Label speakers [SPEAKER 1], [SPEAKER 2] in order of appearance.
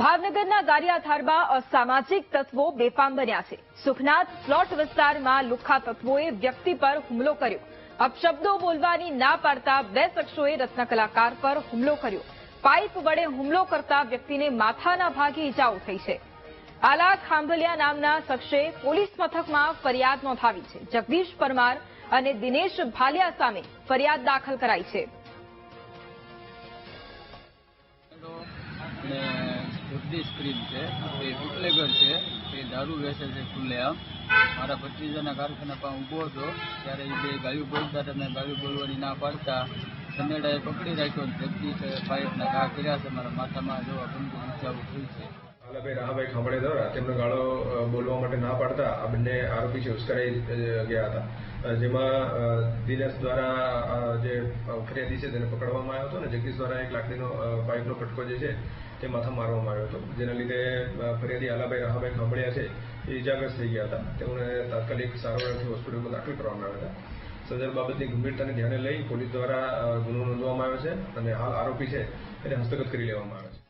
[SPEAKER 1] ભાવનગરના ગારિયાધારમાં અસામાજિક તત્વો બેફામ બન્યા છે. સુખનાથ પ્લોટ વિસ્તારમાં લુખ્ખા તત્વોએ વ્યક્તિ પર હુમલો કર્યો. અપશબ્દો બોલવાની ના પાડતા બે શખ્સોએ રત્નકલાકાર પર હુમલો કર્યો. પાઇપ વડે હુમલો કરતા વ્યક્તિને માથાના ભાગે ઇજાઓ થઈ છે. આલા ખાંભલિયા નામના શખ્સે પોલીસ મથકમાં ફરિયાદ નોંધાવી છે. જગદીશ પરમાર અને દિનેશ ભાલિયા સામે ફરિયાદ દાખલ કરાઈ છે.
[SPEAKER 2] જગદીશ સ્ક્રીન છે. એ બુટલેગર છે. એ દારૂ વેચે છે ખુલ્લેઆમ મારા ભત્રીજાના કારખાના પર ઊભો હતો. ત્યારે એ બે ગાયું બોલતા હતા મેં ગાયું બોલવાની ના પાડતા સનેડાએ પકડી રાખ્યો જગદીશ પાઇપના ઘા કર્યા છે. મારા માથામાં જોવા ગંભીર ઈજાઓ થયું છે.
[SPEAKER 3] હાલાભાઈ રાહભાઈ ખાંભળે દ્વારા તેમને ગાળો બોલવા માટે ના પાડતા આ બંને આરોપી છે, ઉશ્કેરાઈ ગયા હતા. જેમાં દિનેશ દ્વારા જે ફરિયાદી છે તેને પકડવામાં આવ્યો હતો અને જગદીશ દ્વારા એક લાકડીનો પાઇપનો કટકો જે છે તે માથા મારવામાં આવ્યો હતો. જેના લીધે ફરિયાદી આલાભાઈ રાહભાઈ ખાંભળિયા છે એ ઇજાગ્રસ્ત થઈ ગયા હતા. તેઓને તાત્કાલિક સારવારથી હોસ્પિટલમાં દાખલ કરવામાં આવ્યા હતા. સદર બાબતની ગંભીરતાને ધ્યાને લઈ પોલીસ દ્વારા ગુનો નોંધવામાં આવ્યો છે અને હાલ આરોપી છે, એને હસ્તગત કરી લેવામાં આવે છે.